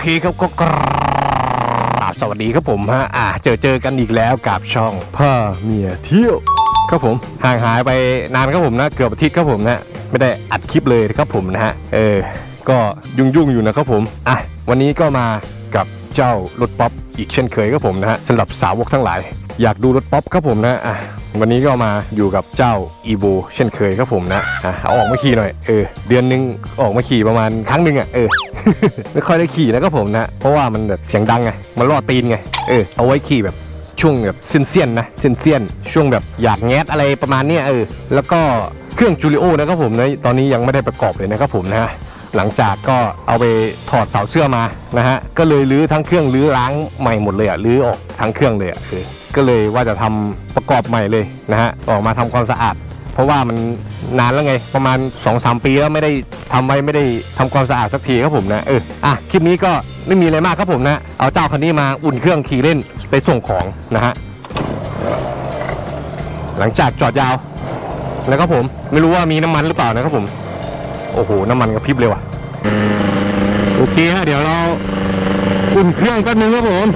เคครับก็กราบสวัสดีครับผมฮะอ่าเจอเจอกันอีกแล้วกับช่องพ่อเมียเที่ยวครับผมห่างหายไปนานครับผมนะเกือบอาทิตย์ครับผมนะไม่ได้อัดคลิปเลยครับผมนะฮะเออ ก็ยุ่งยุ่งอยู่นะครับผมอะวันนี้ก็มากับเจ้ารถป๊อปอีกเช่นเคยครับผมนะฮะสำหรับสาวกทั้งหลาย อยากดูรถป๊อปครับผมนะอะวันนี้ก็มาอยู่กับเจ้าอีโ o เช่นเคยครับผมนะอะเอาออกมาขี่หน่อยเออเดือนหนึงออกมาขี่ประมาณครั้งหนึ่งอะเออไม่ค่อยได้ขี่นะครับผมนะเพราะว่ามันแบบเสียงดังไงมันล่อตีนไงเออเอาไว้ขี่แบบช่วงแบบเซียนๆนะเซียนๆช่วงแบบอยากแงดอะไรประมาณเนี้ยเออแล้วก็เครื่องจูริโอนะครับผมนะตอนนี้ยังไม่ได้ประกอบเลยนะครับผมนะ หลังจากก็เอาไปถอดเสาเสื้อมานะฮะก็เลยรื้อทั้งเครื่องรื้อล้างใหม่หมดเลยอะรื้อออกทั้งเครื่องเลยอะเออก็เลยว่าจะทำประกอบใหม่เลยนะฮะออกมาทำความสะอาด เพราะว่ามันนานแล้วไง ประมาณ2อสปีแล้วไม่ได้ทำไว้ไม่ได้ทำความสะอาดสักทีครับผมนะเอออะคลิปนี้ก็ไม่มีอะไรมากครับผมนะเอาเจ้าคันนี้มาอุ่นเครื่องขี่เล่นไปส่งของนะฮะหลังจากจอดยาวแล้วก็ผมไม่รู้ว่ามีน้ำมันหรือเปล่านะครับผม โอ้โห น้ำมันกระพริบเลยว่ะ โอเคฮะเดี๋ยวเราอุ่นเครื่องแป๊บนึงครับผม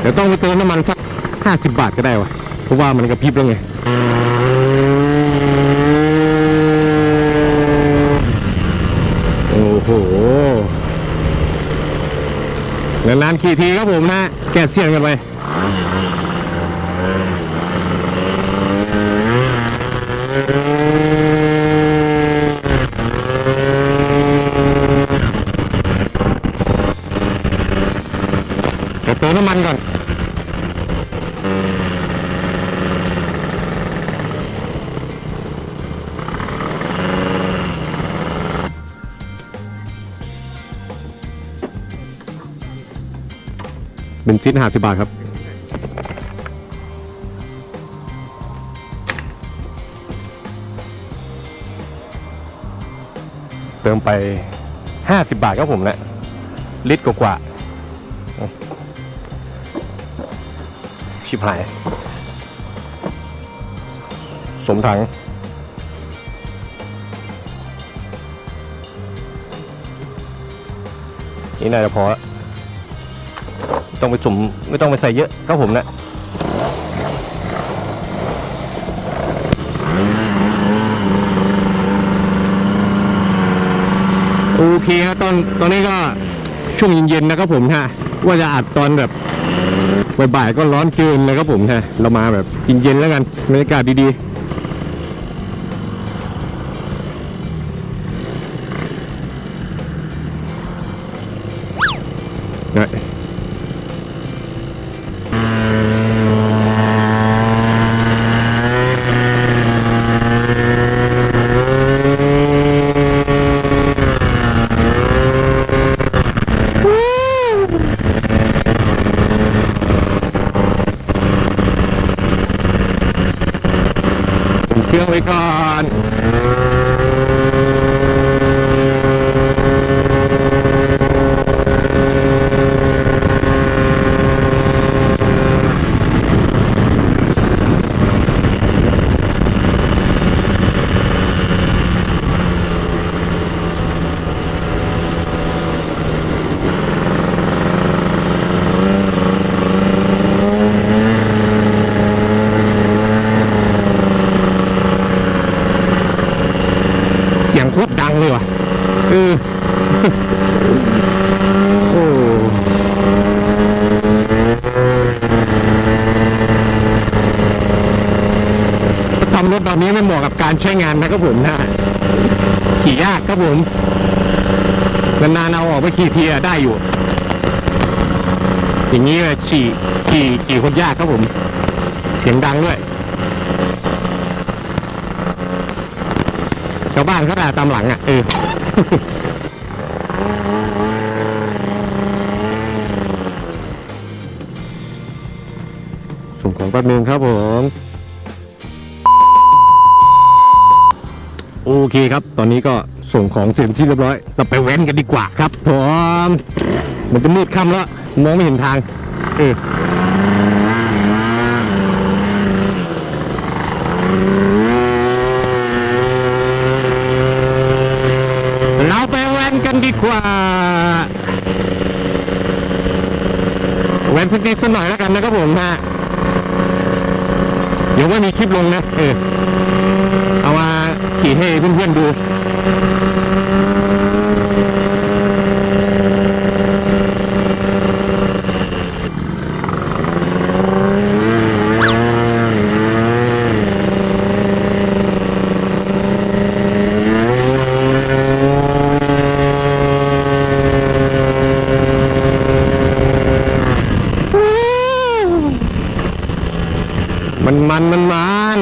เดี๋ยวต้องไปเติมน้ำมันสักห้าสิบบาทก็ได้วะเพราะว่ามันกระพริบแล้วไงโอ้โหนานๆขี่ทีครับผมนะ แกะเสียงกันไป เติมน้ำมันก่อนเป็นซินห้าสิบบาทครับ เติมไปห้าสิบบาทครับผมนะลิตรกว่าๆ ชิบหาย สมถัง นี่น่าจะพอละไม่ต้องไปสุ่มไม่ต้องไปใส่เยอะครับผมนะโอเคครับตอนตอนนี้ก็ช่วงเย็นๆนะครับผมฮะว่าจะอัดตอนแบบ บ่ายๆก็ร้อนเกินเลยครับผมฮะเรามาแบบเย็นๆแล้วกันบรรยากาศดีๆ เครื่องไว้ก่อน เสียงโคตรดังเลยว่ะเออ โอ้ทำรถแบบนี้ไม่เหมาะ การใช้งานนะครับผมนะขี่ยากครับผมนานๆเอาออกไปขี่เทีอะได้อยู่ อย่างนี้ขี่ขี่ขี่คนยากครับผม เสียงดังด้วยชาวบ้านเขาด่าตามหลังอะเออส่งของแป๊บนึงครับผม โอเคครับ ตอนนี้ก็ส่งของเสร็จที่เรียบร้อย เราไปแว้นกันดีกว่าครับผมมันจะมืดค่ำแล้ว มองไม่เห็นทาง เออเราไปแว้นกันดีกว่า แวนพิกนิกสักหน่อยแล้วกันนะครับผมฮะเดี๋ยวว่ามีคลิปลงนะ เออ ให้เพื่อนๆดู มันมันมันมัน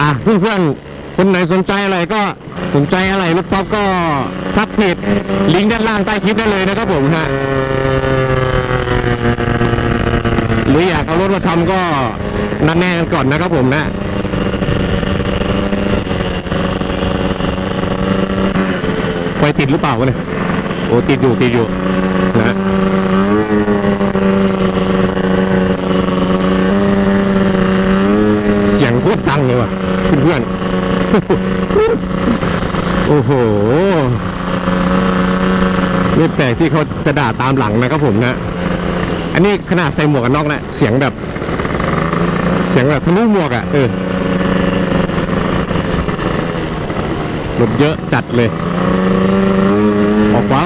อะเพื่อนๆ คนไหนสนใจอะไรก็สนใจอะไรรถป๊อปก็ทักเพจลิงก์ด้านล่างใต้คลิปได้เลยนะครับผมฮะ หรืออยากเอาร ถมาทำก็นัดแน่กันก่อนนะครับผมนะไฟติดหรือเปล่าวะเนี่ยโอ้ติดอยู่ติดอยู่นะเสียงโคตรดังเลยว่ะเพื่อนโอ้โหไม่แปลกที่เขาจะด่าตามหลังนะครับผมนะ อันนี้ขนาดใส่หมวกกันน็อกนะเสียงแบบ เสียงแบบทะลุหมวกอะ่ะ เออรถเยอะจัดเลย ออกขวา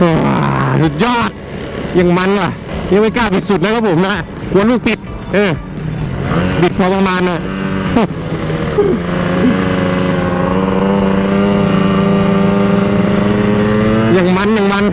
สุดยอด ยังมันว่ะ ยังไม่กล้าบิดสุดนะครับผมนะกลัวลูกติด เออ บิดพอประมาณนะยังมันยังมัน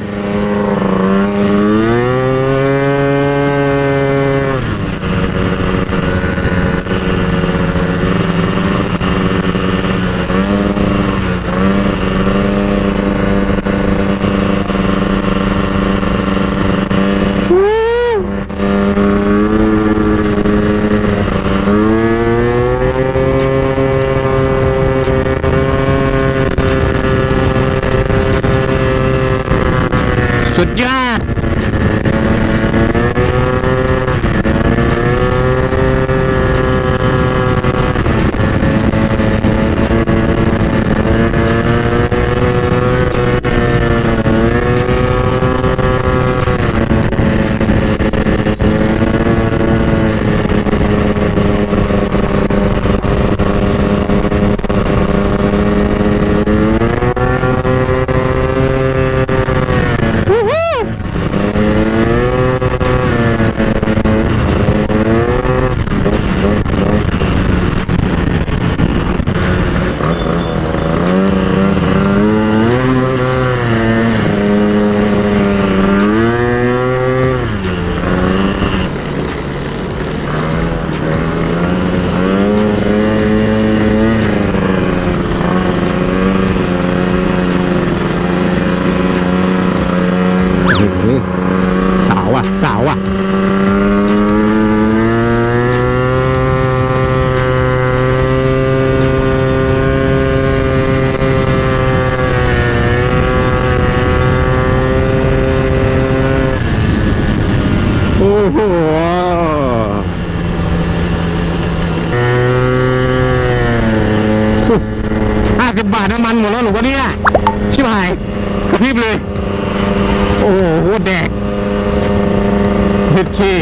สุดยอด โอื้อหือสาวอะ สาวอะ โอ้โหห้าสิบบาทน้ำมันหมดแล้วหรือวะเนี่ย ชิบหายกระพริบเลย โอ้โหโคตรแดกเฮ็ดขี้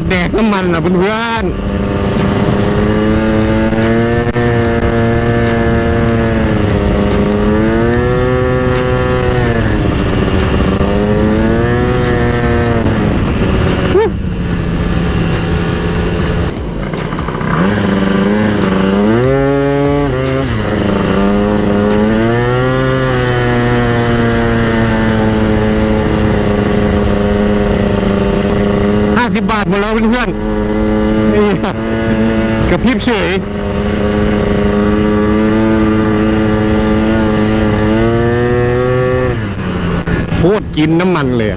ดแดกน้ำมันอะเพื่อนห้าสิบบาแล้วเพื่อนๆนี่กระพริบเฉยโคตรกินน้ำมันเลย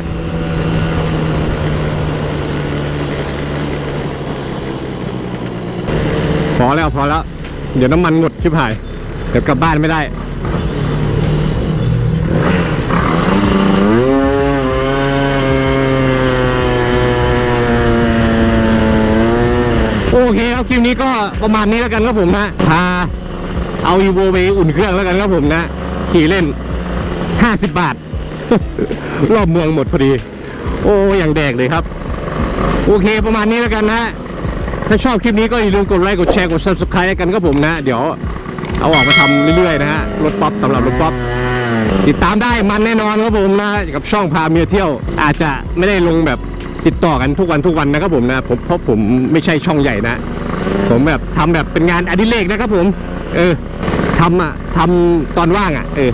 พอแล้วพอแล้ว เดี๋ยวน้ำมันหมดชิบหาย เดี๋ยวกลับบ้านไม่ได้ โอเคครับคลิปนี้ก็ประมาณนี้แล้วกันครับผมนะพาเอาอีโวไปอุ่นเครื่องแล้วกันครับผมนะขี่เล่น 50 บาท รอบเมืองหมดพอดี โอ้อย่างแดกเลยครับ โอเคประมาณนี้แล้วกันนะถ้าชอบคลิปนี้ก็อย่าลืมกดไลค์กดแชร์กด subscribe กันครับผมนะ เดี๋ยวเอาออกมาทำเรื่อยๆนะฮะรถป๊อปสำหรับรถป๊อปติดตามได้มันแน่นอนครับผมนะกับช่องพาเมียเที่ยว อาจจะไม่ได้ลงแบบ ติดต่อกันทุกวันทุกวันนะครับผมนะผมเพราะผมไม่ใช่ช่องใหญ่นะ ผมแบบทำแบบเป็นงานอดิเรกนะครับผม เออทำอะทำตอนว่างอะ เออ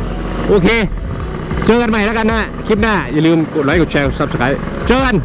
โอเค เจอกันใหม่แล้วกันนะ คลิปหน้า อย่าลืมกดไลค์กดแชร์ subscribe เจอกัน